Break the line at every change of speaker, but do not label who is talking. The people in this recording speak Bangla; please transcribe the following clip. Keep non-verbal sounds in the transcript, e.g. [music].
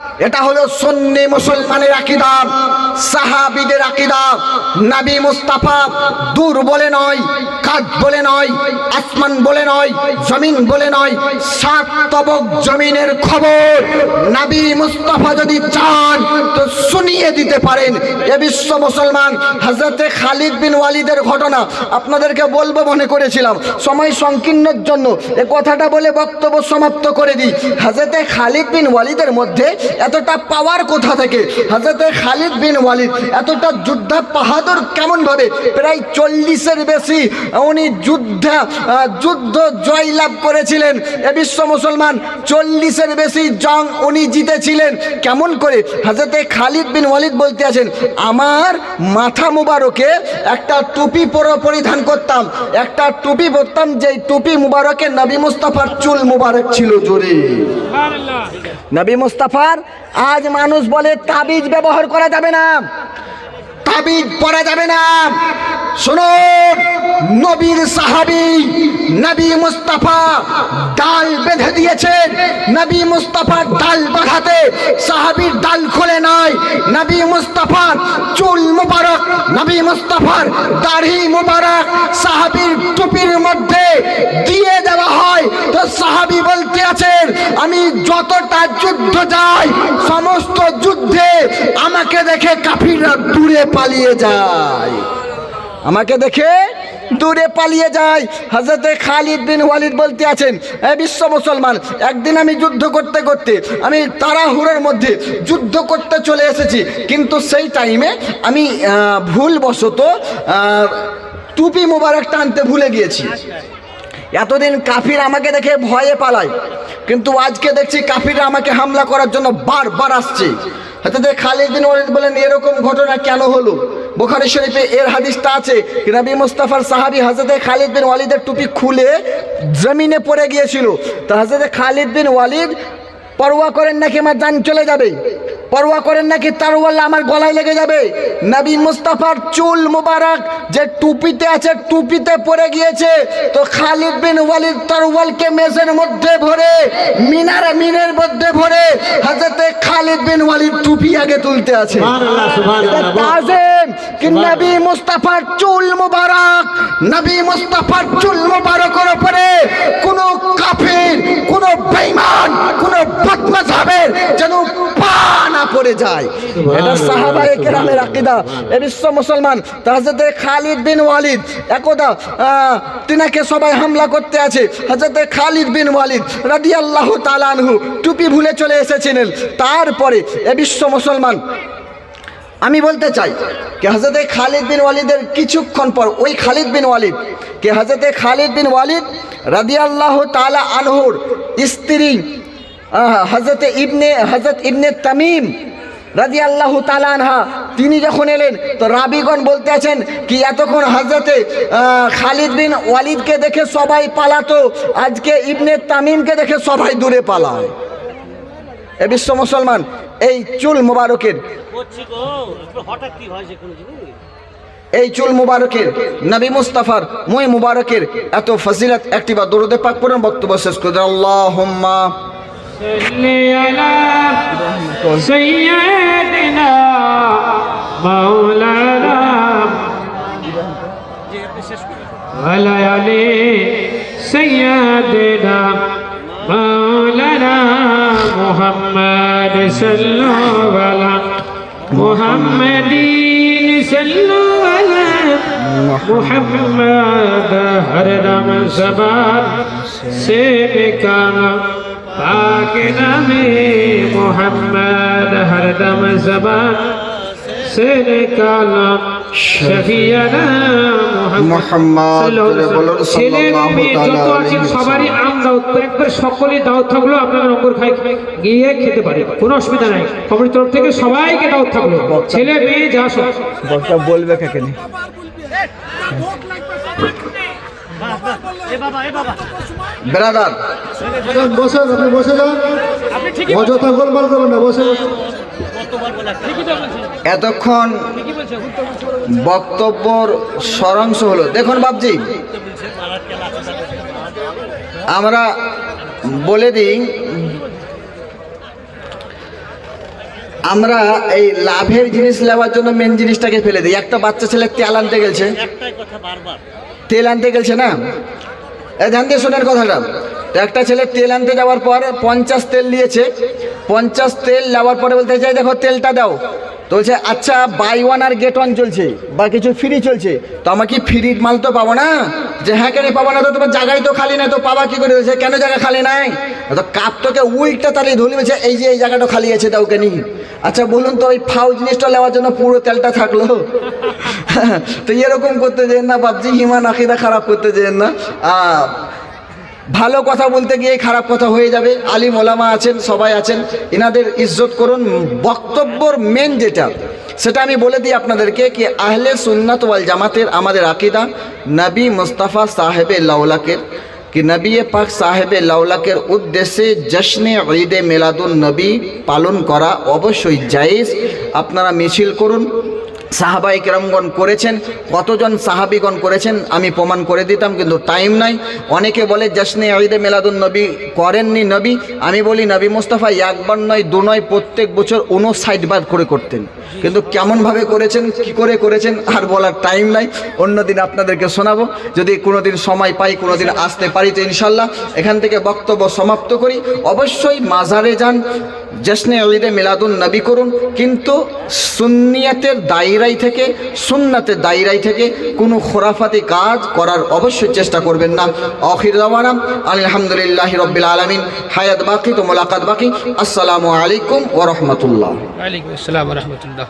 Ah! এটা হলো সন্নি মুসলমানের আকিদা, সাহাবিদের আকিদা। নাবি মুস্তাফা দূর বলে নয় কাজ বলে নয়, আসমান বলে নয়, জমিন বলে নয়, সাত তবক জমিনের খবর। নাবি মুস্তাফা যদি চান, তো শুনিয়ে দিতে পারেন। এ বিশ্ব মুসলমান হজরতে খালিদ বিন ওয়ালিদের ঘটনা আপনাদেরকে বলব মনে করেছিলাম। সময় সংকীর্ণের জন্য এ কথাটা বলে বক্তব্য সমাপ্ত করে দিই। হজরতে খালিদ বিন ওয়ালিদের মধ্যে এতটা পাওয়ার কোথা থেকে? হজরতে খালিদ বিন ওয়ালিদ এতটা যুদ্ধা বাহাদুর কেমন ভাবে প্রায় চল্লিশের বেশি উনি যুদ্ধা যুদ্ধ জয়লাভ করেছিলেন। এ বিশ্ব মুসলমান চল্লিশের বেশি জং উনি জিতেছিলেন। কেমন করে? হজরতে খালিদ বিন ওয়ালিদ বলতে আছেন আমার মাথা মুবারকে একটা টুপি পরে পরিধান করতাম। একটা টুপি পরতাম যেই টুপি মুবারকে নবী মুস্তাফার চুল মুবারক ছিল জোরে। নবী মুস্তাফার আজ মানুষ বলে তাবিজ ব্যবহার করা যাবে না। তাবিজ পরা যাবে না। শুনুন। নবীর সাহাবি নবী মুস্তাফা ডাল বেঁধে দিয়েছেন নবী মুস্তাফার ডাল বাঁধাতে সাহাবির ডাল খোলে নাই। নবী মুস্তাফার চুল মুবারক, নবী মুস্তাফার দাড়ি মুবারক সাহাবির টুপির মধ্যে দিয়ে দেওয়া হয়। তো সাহাবি বলতে আছেন, আমি যতটা যুদ্ধ যাই, সমস্ত যুদ্ধে আমাকে দেখে কাফিররা দূরে পালিয়ে যায়। আমাকে দেখে দূরে পালিয়ে যায়। হজরতে খালিদ বিন ওয়ালিদ বলতে আছেন, এ বিশ্ব মুসলমান, একদিন আমি যুদ্ধ করতে করতে, আমি তাড়াহুড়োর মধ্যে যুদ্ধ করতে চলে এসেছি। কিন্তু সেই টাইমে আমি ভুলবশত টুপি মোবারক টানতে ভুলে গিয়েছি। এতদিন কাফির আমাকে দেখে ভয়ে পালায়, কিন্তু আজকে দেখছি কাফিররা আমাকে হামলা করার জন্য বারবার আসছে। হাতে খালিদ বিন ওয়ালিদ বলেন, এরকম ঘটনা কেন হলো? বোখারি শরীফে এর হাদিসটা আছে নবী মুস্তাফার সাহাবি হাজরতে খালিদ বিন ওয়ালিদের টুপি খুলে জমিনে পড়ে গিয়েছিল। তা হাজরতে খালিদ বিন ওয়ালিদ পরোয়া করেন নাকি আমার যান চলে যাবে? পরোয়া করেন নাকি? তারওয়াল্লা আমার গলায় লেগে যাবে। নবী মুস্তাফার চুল মুবারক যে টুপিতে আছে টুপিতে পড়ে গিয়েছে। তো খালিদ বিন ওয়ালিদ তারওয়ালকে মেজের মধ্যে ভরে মিনার মিনের মধ্যে ভরে হাজরতে খালিদ বিন ওয়ালিদ টুপি আগে তুলতে আছে। কি নবী মুস্তাফার চুল মুবারক? নবী মুস্তাফার চুল মুবারকের উপরে কোন কাফির কোন বেঈমান কোন বদমাযহাবের যেন পা না পড়ে যায়। এটা সাহাবায়ে কেরামের আকীদা। এ বিশ্ব মুসলমান হযরতে খালিদ বিন ওয়ালিদ একদা তিনাকে সবাই হামলা করতে আছে। হযরতে খালিদ বিন ওয়ালিদ রাদিয়াল্লাহু তাআলা আনহু টুপি ভুলে চলে এসেছিলেন। তারপরে এ বিশ্ব মুসলমান আমি বলতে চাই কে হজরতে খালিদ বিন ওয়ালিদের কিছুক্ষণ পর ওই খালিদ বিন ওয়ালিদ কে হজরতে খালিদ বিন ওয়ালিদ রাদিয়াল্লাহ তালা আনহুর স্ত্রী হজরতে ইবনে হজরত ইবনে তামিম রাজি আল্লাহ আনহা তিনি যখন এলেন তো রাবিগণ বলতে আছেন কি এতক্ষণ হজরতে খালিদ বিন ওয়ালিদকে দেখে সবাই পালাতো আজকে ইবনে তামিমকে দেখে সবাই দূরে পালায়। এ বিশ্ব মুসলমান এই চুল মোবারকের এই চুল মুবারকের নবী মুস্তাফার মুই মুবারকের এত ফজিলত একটি বা দরুদে পাক পড়েন বক্তব্য শেষ করে। আল্লাহুম্মা
সৈয়দিনা মাওলানা আলায়ালে সৈয়দিনা মাওলানা মুহাম্মদ সাল্লাল্লাহু আলা মুহাম্মদিন সাল্লাল্লাহু আলা মুহাম্মদ হরদম জবান সে বেকানা پاک نام محمد ہر دم زبان سے نکالا শফিয়ানা
মুহাম্মদ
সবারই আম দাওত একবার সকলেই দাওত থাকল আপনারা অঙ্কুর খাই গিয়ে খেতে পারে। কোনো অসুবিধা নাই। কমিটির তরফ থেকে সবাইকে দাওত থাকল। ছেলে মেয়ে যা সব।
বলবে কাকে ব্রাদার
বসেন আপনি বসে যান। অযথা গোলমাল করবেন না বসে বসে।
এতক্ষণ বক্তব্যর সরাংশ হলো। দেখুন বাবজি আমরা বলে দিই আমরা এই লাভের জিনিস নেওয়ার জন্য মেন জিনিসটাকে ফেলে দিই। একটা বাচ্চা ছেলে তেল আনতে গেছে।
একটাই কথা বারবার।
তেল আনতে গেছে না? ধ্যান দিয়ে শোনার কথাটা। একটা ছেলে তেল আনতে যাওয়ার পর পঞ্চাশ তেল নিয়েছে। পঞ্চাশ তেল নেওয়ার পরে বলতে চাই দেখো, তেলটা দাও। তো বলছে আচ্ছা বাই ওয়ান আর গেট ওয়ান চলছে, বা কিছু ফ্রি চলছে। তো আমার কি ফ্রি মাল তো পাবো না? যে হ্যাঁ কেন পাবো না? তো তোমার জায়গায় তো খালি নাই, তো পাবা কি করে? বলছে, কেন জায়গা খালি নাই? তো কাপ তোকে উল্টা তালি ধুলি বলছে, এই যে, এই জায়গাটা খালি আছে দাও কেনি আচ্ছা বলুন তো, ওই ফাউ জিনিসটা নেওয়ার জন্য পুরো তেলটা থাকল? [laughs] তো এরকম করতে যেন না বাবজি হিমান আকিদা খারাপ করতে যেন না। ভালো কথা বলতে গিয়ে খারাপ কথা হয়ে যাবে। আলিম ওলামা আছেন, সবাই আছেন। এনাদের ইজ্জত করুন। বক্তব্যর মেন যেটা, সেটা আমি বলে দিই আপনাদেরকে কি আহলে সুন্নাত ওয়াল জামাতের আমাদের আকিদা, নবী মুস্তাফা সাহেবে লাউলাকের কি নবী পাক সাহেবে লাউলাকের উদ্দেশ্যে জশ্নে ঈদে মেলাদুন নবী পালন করা অবশ্যই জায়েজ। আপনারা মিছিল করুন। সাহাবাই কেরামগণ করেছেন, কতজন সাহাবিগণ করেছেন, আমি প্রমাণ করে দিতাম, কিন্তু টাইম নাই। অনেকে বলে, জশ্নে ঈদে মেলাদুন নবী করেননি নবী? আমি বলি, নবী মুস্তাফা একবার নয়, দু নয়, প্রত্যেক বছর উনষাট বার করে করতেন। কিন্তু কেমনভাবে করেছেন, কি করে করেছেন, আর বলার টাইম নাই। অন্যদিন আপনাদেরকে শোনাবো। যদি কোনোদিন সময় পাই, কোনোদিন আসতে পারি তো ইনশাল্লাহ। এখান থেকে বক্তব্য সমাপ্ত করি। অবশ্যই মাজারে যান জশ্নে ঈদে মিলাদুন নবী করুন, কিন্তু সুন্নিয়াতের দায়রাই থেকে, সুন্নাতের দায়রাই থেকে কোনো খোরাফাতি কাজ করার অবশ্যই চেষ্টা করবেন না। অখির দাওয়ানা, আলহামদুলিল্লাহ রব্বিল আলমিন। হায়াত বাকি তো মোলাকাত বাকি। আসসালামু আলাইকুম ওরহমতুল্লাহ
ওয়ালাইকুম আসসালাম রহমতুল্লাহ।